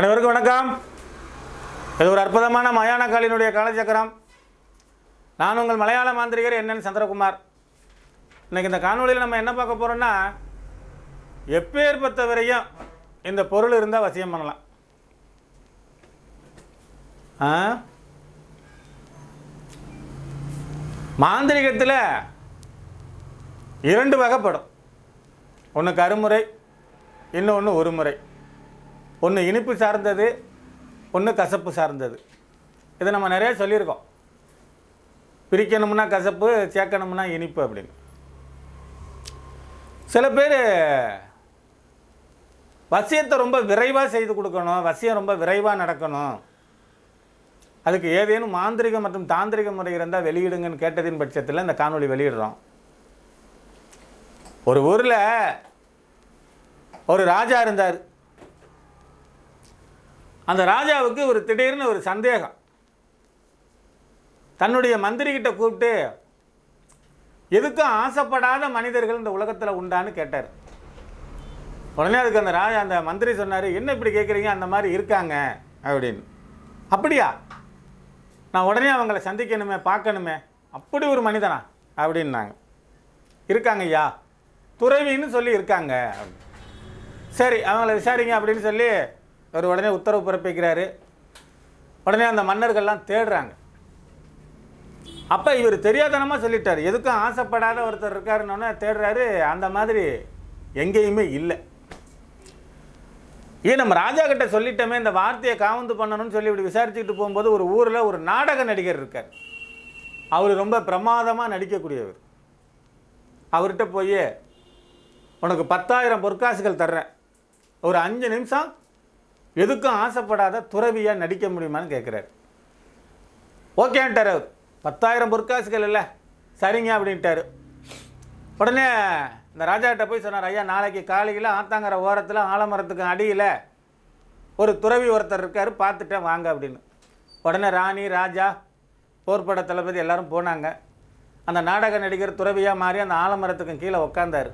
அனைவருக்கும் வணக்கம். இது ஒரு அற்புதமான மயான காலினுடைய காலச்சக்கரம் நான் உங்கள் மலையாள மாந்திரிகர் என்னன்னு சந்திரகுமார். இன்றைக்கி இந்த காணொலியில் நம்ம என்ன பார்க்க போகிறோம்னா பொறுத்த வரையும் இந்த பொருள் இருந்தால் வசியம் பண்ணலாம். மாந்திரிகத்தில் இரண்டு வகைப்படும். ஒன்று கருமுறை இன்னொன்று ஒரு முறை ஒன்று இனிப்பு சார்ந்தது ஒன்று கசப்பு சார்ந்தது. இதை நம்ம நிறைய சொல்லியிருக்கோம். பிரிக்கணும்னா கசப்பு சேர்க்கணும்னா இனிப்பு அப்படின்னு. சில பேர் வசியத்தை ரொம்ப விரைவாக செய்து கொடுக்கணும் வசியம் ரொம்ப விரைவாக நடக்கணும். அதுக்கு ஏதேனும் மாந்திரிக மற்றும் தாந்திரிக முறை இருந்தால் வெளியிடுங்கன்னு கேட்டதின் பட்சத்தில் இந்த காணொளி வெளியிடுறோம். ஒரு ஊரில் ஒரு ராஜா இருந்தார். அந்த ராஜாவுக்கு ஒரு திடீர்னு ஒரு சந்தேகம். தன்னுடைய மந்திரிகிட்ட கூப்பிட்டு எதுக்கும் ஆசைப்படாத மனிதர்கள் இந்த உலகத்தில் உண்டான்னு கேட்டார். உடனே அதுக்கு அந்த ராஜா அந்த மந்திரி சொன்னார் என்ன இப்படி கேட்குறீங்க அந்த மாதிரி இருக்காங்க. அப்படின்னு. அப்படியா? நான் உடனே அவங்கள சந்திக்கணுமே பார்க்கணுமே. அப்படி ஒரு மனிதனா? அப்படின்னாங்க. இருக்காங்க ஐயா. துறவின்னு சொல்லி இருக்காங்க. சரி அவங்கள விசாரிங்க அப்படின்னு சொல்லி அவர் உடனே உத்தரவு பிறப்பிக்கிறாரு. உடனே அந்த மன்னர்கள்லாம் தேடுறாங்க. அப்போ இவர் தெரியாதனமாக சொல்லிட்டார். எதுக்கும் ஆசைப்படாத ஒருத்தர் இருக்காருன்னொன்னே தேடுறாரு. அந்த மாதிரி எங்கேயுமே இல்லை. ஏன் நம்ம ராஜா கிட்ட சொல்லிட்டோமே இந்த வார்த்தையை காவந்து பண்ணணும்னு சொல்லி இப்படி விசாரிச்சுக்கிட்டு போகும்போது ஒரு ஊரில் ஒரு நாடக நடிகர் இருக்கார். அவர் ரொம்ப பிரமாதமாக நடிக்கக்கூடியவர். அவர்கிட்ட போய் உனக்கு பத்தாயிரம் பொற்காசுகள் தர்றேன். ஒரு அஞ்சு நிமிஷம் எதுக்கும் ஆசைப்படாத துறவியாக நடிக்க முடியுமான்னு கேட்குறாரு ஓகேன்ட்டார் அவர். பத்தாயிரம் பொற்காசுகள் இல்லை. சரிங்க அப்படின்ட்டார். உடனே இந்த ராஜாக்கிட்ட போய் சொன்னார் ஐயா நாளைக்கு காலையில் ஆத்தாங்கிற ஓரத்தில் ஆலமரத்துக்கு அடியில் ஒரு துறவி ஒருத்தர் இருக்கார் பார்த்துட்டேன் வாங்க அப்படின்னு. உடனே ராணி ராஜா போர்ப்பட தளபதி எல்லாரும் போனாங்க. அந்த நாடக நடிகர் துறவியாக மாறி அந்த ஆலமரத்துக்கும் கீழே உக்காந்தார்.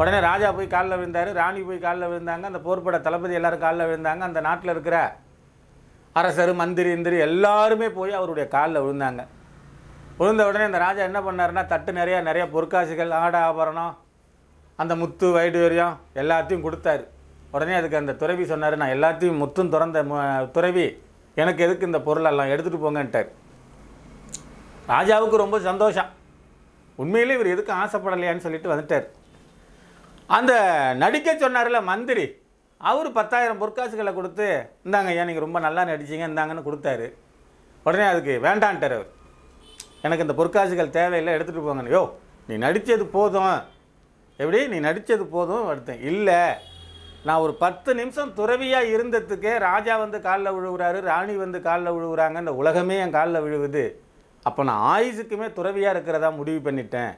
உடனே ராஜா போய் காலில் விழுந்தார் ராணி போய் காலில் விழுந்தாங்க அந்த போர்ப்பட தளபதி எல்லாரும் காலில் விழுந்தாங்க அந்த நாட்டில் இருக்கிற அரசர் மந்திரி இந்திரி எல்லாருமே போய் அவருடைய காலில் விழுந்தாங்க. விழுந்த உடனே அந்த ராஜா என்ன பண்ணாருன்னா தட்டு நிறையா நிறைய பொற்காசுகள் ஆட ஆபரணம் அந்த முத்து வைடூரியம் எல்லாத்தையும் கொடுத்தாரு. உடனே அதுக்கு அந்த துறவி சொன்னார் நான் எல்லாத்தையும் முத்தும் திறந்த துறவி எனக்கு எதுக்கு இந்த பொருளெல்லாம் எடுத்துகிட்டு போங்கன்ட்டார். ராஜாவுக்கு ரொம்ப சந்தோஷம். உண்மையிலே இவர் எதுக்கும் ஆசைப்படலையான்னு சொல்லிட்டு வந்துட்டார். அந்த நடிக்க சொன்னார்ல மந்திரி அவர் பத்தாயிரம் பொற்காசுகளை கொடுத்து இந்தாங்க ஐயா நீங்கள் ரொம்ப நல்லா நடிச்சிங்க இந்தாங்கன்னு கொடுத்தாரு. உடனே அதுக்கு வேண்டான்ட்டார் அவர். எனக்கு இந்த பொற்காசுகள் தேவையில்லை எடுத்துகிட்டு போங்கன்னு. யோ நீ நடித்தது போதும். எப்படி? நீ நடித்தது போதும் எடுத்தேன் இல்லை நான் ஒரு பத்து நிமிஷம் துறவியாக இருந்ததுக்கே ராஜா வந்து காலில் விழுகுறாரு ராணி வந்து காலில் விழுகிறாங்க இந்த உலகமே என் காலில் விழுவுது. அப்போ நான் ஆயுசுக்குமே துறவியாக இருக்கிறதா முடிவு பண்ணிட்டேன்.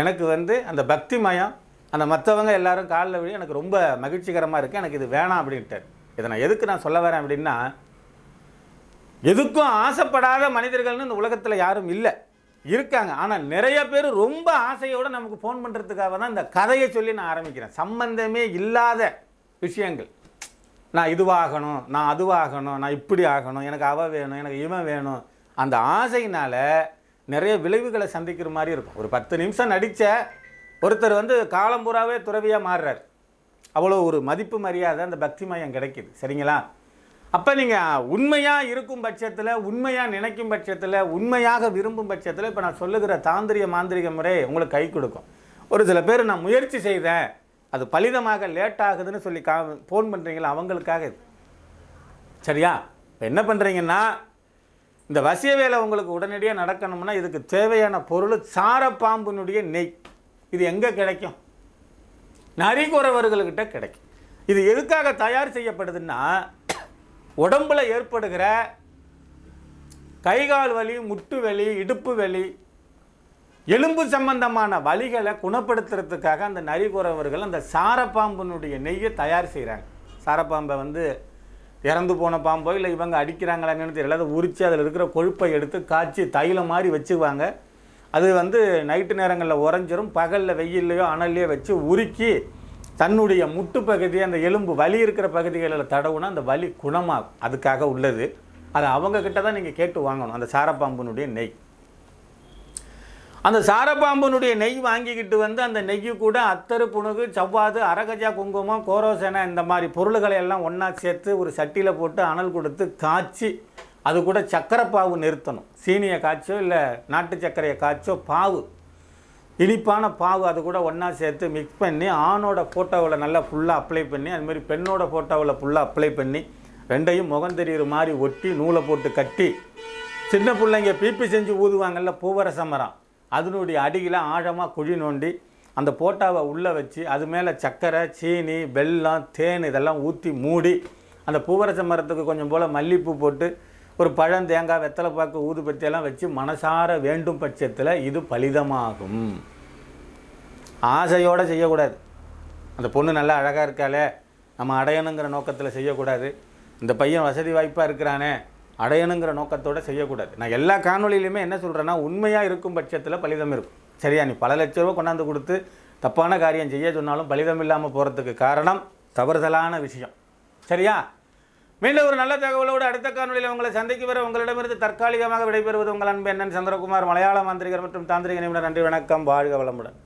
எனக்கு வந்து அந்த பக்தி மயம் அந்த மற்றவங்க எல்லாரும் காலில் விழி எனக்கு ரொம்ப மகிழ்ச்சிகரமாக இருக்குது எனக்கு இது வேணாம் அப்படின்ட்டார் இதை நான் எதுக்கு நான் சொல்ல வரேன் அப்படின்னா எதுக்கும் ஆசைப்படாத மனிதர்கள்னு இந்த உலகத்தில் யாரும் இல்லை. இருக்காங்க. ஆனால் நிறைய பேர் ரொம்ப ஆசையோடு நமக்கு ஃபோன் பண்ணுறதுக்காக தான் இந்த கதையை சொல்லி நான் ஆரம்பிக்கிறேன். சம்பந்தமே இல்லாத விஷயங்கள். நான் இதுவாகணும் நான் அதுவாகணும் நான் இப்படி ஆகணும் எனக்கு அவ வேணும் எனக்கு இவன் வேணும். அந்த ஆசையினால் நிறைய விளைவுகளை சந்திக்கிற மாதிரி இருக்கும். ஒரு பத்து நிமிஷம் நடித்த ஒருத்தர் வந்து காலம்பூராவே துறவியாக மாறுறார். அவ்வளோ ஒரு மதிப்பு மரியாதை அந்த பக்தி மயம் கிடைக்குது. சரிங்களா? அப்போ நீங்கள் உண்மையாக இருக்கும் பட்சத்தில் உண்மையாக நினைக்கும் பட்சத்தில் உண்மையாக விரும்பும் பட்சத்தில் இப்போ நான் சொல்லுகிற தாந்திரிய மாந்திரிக முறை உங்களுக்கு கை கொடுக்கும். ஒரு சில பேர் நான் முயற்சி செய்தேன் அது பலிதமாக லேட் ஆகுதுன்னு சொல்லி கா ஃபோன் பண்ணுறீங்களா அவங்களுக்காக இது. சரியா? இப்போ என்ன பண்ணுறீங்கன்னா இந்த வசிய வேலை உங்களுக்கு உடனடியாக நடக்கணும்னா இதுக்கு தேவையான பொருள் சாரப்பாம்புனுடைய நெய். இது எங்கே கிடைக்கும்? நரிகுறவர்கள்கிட்ட கிடைக்கும். இது எதுக்காக தயார் செய்யப்படுதுன்னா உடம்புல ஏற்படுகிற கைகால் வலி முட்டு வலி இடுப்பு வலி எலும்பு சம்பந்தமான வலிகளை குணப்படுத்துறதுக்காக அந்த நரிக்குறவர்கள் அந்த சாரப்பாம்பினுடைய நெய்யை தயார் செய்கிறாங்க சாரப்பாம்பை வந்து இறந்து போன பாம்போ இல்லை இவங்க அடிக்கிறாங்களாங்கன்னு தெரியல அதை உரித்து அதில் இருக்கிற கொழுப்பை எடுத்து காய்ச்சி தைலம் மாதிரி வச்சுக்குவாங்க. அது வந்து நைட்டு நேரங்களில் உறைஞ்சிரும். பகலில் வெயில்லையோ அனல்லையோ வச்சு உருக்கி தன்னுடைய முட்டு பகுதி அந்த எலும்பு வலி இருக்கிற பகுதிகளில் தடவுனா அந்த வலி குணமாகும். அதுக்காக உள்ளது. அதை அவங்கக்கிட்ட தான் நீங்கள் கேட்டு வாங்கணும். அந்த சாரப்பாம்புனுடைய நெய். அந்த சாரப்பாம்புனுடைய நெய் வாங்கிக்கிட்டு வந்து அந்த நெய் கூட அத்தரு புணுகு சவ்வாது அரகஜா குங்குமம் கோரோசனை இந்த மாதிரி பொருள்களை எல்லாம் ஒன்றா சேர்த்து ஒரு சட்டியில் போட்டு அனல் கொடுத்து காய்ச்சி அது கூட சக்கரை பாவு நிறுத்தணும். சீனியை காய்ச்சோ இல்லை நாட்டு சர்க்கரையை காய்ச்சோ பாவு. இனிப்பான பாவு அது கூட ஒன்றா சேர்த்து மிக்ஸ் பண்ணி ஆணோட ஃபோட்டோவில் நல்லா ஃபுல்லாக அப்ளை பண்ணி அதுமாரி பெண்ணோட ஃபோட்டோவில் ஃபுல்லாக அப்ளை பண்ணி ரெண்டையும் முகம் தெரிகிற மாதிரி ஒட்டி நூலை போட்டு கட்டி சின்ன பிள்ளைங்க பிபி செஞ்சு ஊதுவாங்கல்ல பூவரச மரம் அதனுடைய அடியில் ஆழமாக குழி நோண்டி அந்த போட்டாவை உள்ளே வச்சு அது மேலே சர்க்கரை சீனி வெல்லம் தேன் இதெல்லாம் ஊற்றி மூடி அந்த பூவரச மரத்துக்கு கொஞ்சம் போல் மல்லிப்பூ போட்டு ஒரு பழம் தேங்காய் வெத்தலை பாக்கு ஊதுபத்தியெல்லாம் வச்சு மனசார வேண்டும் பட்சத்தில் இது பலிதமாகும். ஆசையோடு செய்யக்கூடாது. அந்த பொண்ணு நல்லா அழகாக இருக்காளே நம்ம அடையணுங்கிற நோக்கத்தில் செய்யக்கூடாது. இந்த பையன் வசதி வாய்ப்பாக இருக்கிறானே அடையணுங்கிற நோக்கத்தோடு செய்யக்கூடாது. நான் எல்லா காணொலியிலையுமே என்ன சொல்கிறேன்னா உண்மையாக இருக்கும் பட்சத்தில் பலிதம் இருக்கும். சரியா? நீ பல லட்ச ரூபா கொண்டாந்து கொடுத்து தப்பான காரியம் செய்ய சொன்னாலும் பலிதம் இல்லாமல் போகிறதுக்கு காரணம் தவறுதலான விஷயம். சரியா? மீண்டும் ஒரு நல்ல தகவலோடு அடுத்த காணொலியில் உங்களை சந்திக்கு வர உங்களிடமிருந்து தற்காலிகமாக விடைபெறுவது உங்கள் அன்பு என்னன் சந்திரகுமார் மலையாள மாந்திரிகர் மற்றும் தாந்திரிக நிபுணர். நன்றி வணக்கம். வாழ்க வளமுடன்.